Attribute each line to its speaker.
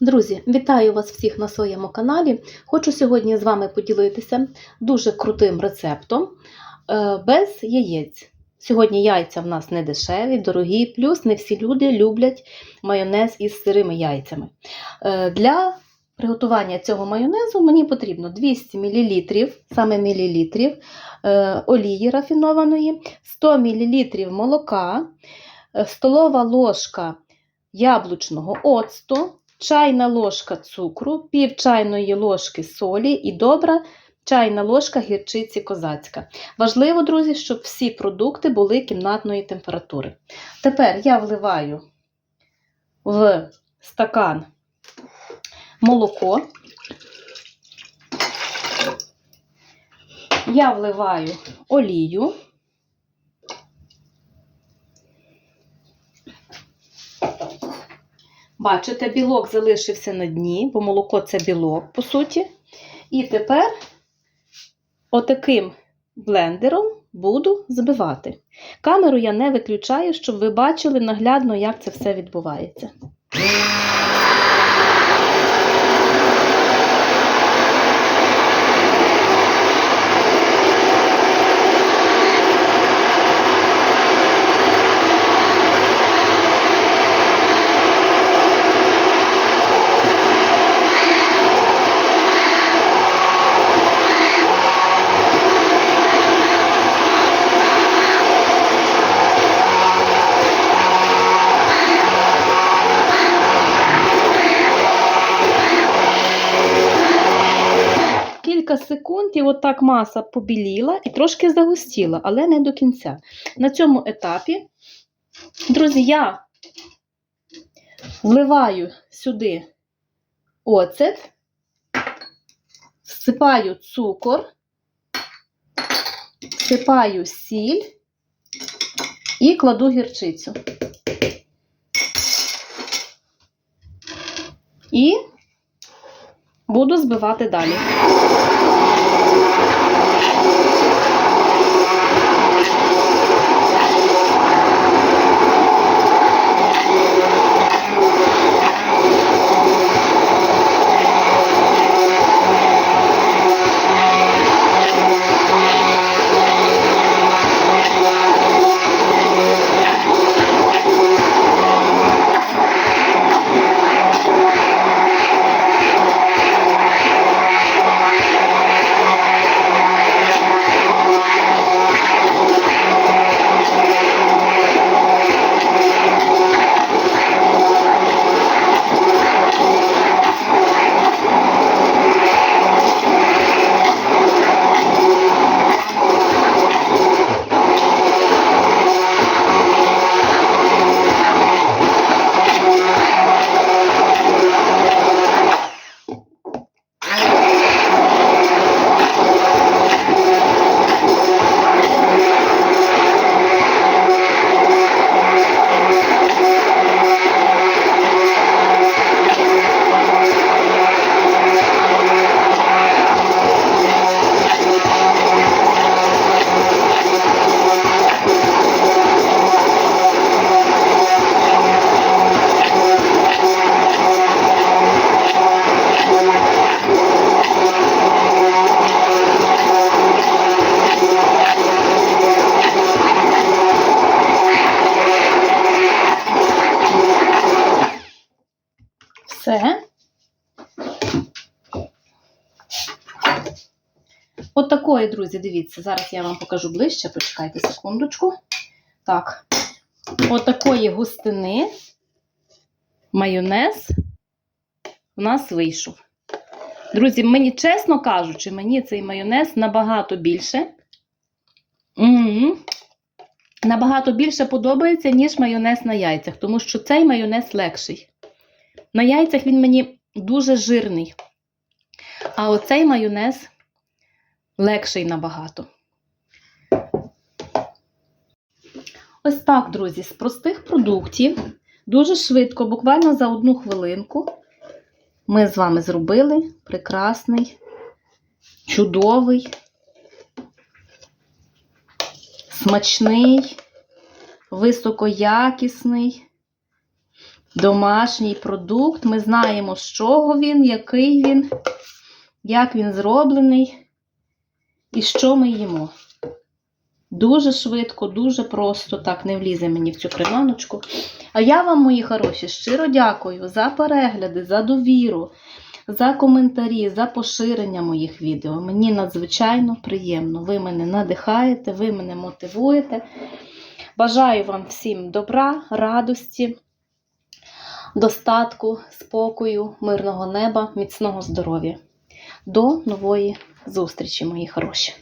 Speaker 1: Друзі, вітаю вас всіх на своєму каналі. Хочу сьогодні з вами поділитися дуже крутим рецептом е, без яєць. Сьогодні яйця в нас не дешеві, дорогі, плюс не всі люди люблять майонез із сирими яйцями. Е, Для приготування цього майонезу мені потрібно 200 мл, саме мілілітрів е, олії рафінованої, 100 мл молока, столова ложка яблучного оцту, чайна ложка цукру, пів чайної ложки солі і добра чайна ложка гірчиці козацька. Важливо, друзі, щоб всі продукти були кімнатної температури. Тепер я вливаю в стакан молоко. Я вливаю олію. Бачите, білок залишився на дні, бо молоко це білок, по суті. І тепер отаким блендером буду збивати. Камеру я не виключаю, щоб ви бачили наглядно, як це все відбувається. Кілька секунд і отак маса побіліла і трошки загустіла, але не до кінця. На цьому етапі, друзі, я вливаю сюди оцет, всипаю цукор, всипаю сіль і кладу гірчицю. І буду збивати далі. От такої, друзі, дивіться, зараз я вам покажу ближче, почекайте секундочку. Так, от такої густини майонез у нас вийшов. Друзі, мені, чесно кажучи, мені цей майонез набагато більше. М-м-м. Набагато більше подобається, ніж майонез на яйцях, тому що цей майонез легший. На яйцях він мені дуже жирний. А оцей майонез легший набагато. Ось так, друзі, з простих продуктів дуже швидко, буквально за одну хвилинку, ми з вами зробили прекрасний, чудовий, смачний, високоякісний домашній продукт. Ми знаємо, з чого він, який він, як він зроблений і що ми їмо. Дуже швидко, дуже просто, так не влізе мені в цю креманочку. А я вам, мої хороші, щиро дякую за перегляди, за довіру, за коментарі, за поширення моїх відео. Мені надзвичайно приємно. Ви мене надихаєте, ви мене мотивуєте. Бажаю вам всім добра, радості, достатку, спокою, мирного неба, міцного здоров'я. До нової зустрічі, мої хороші!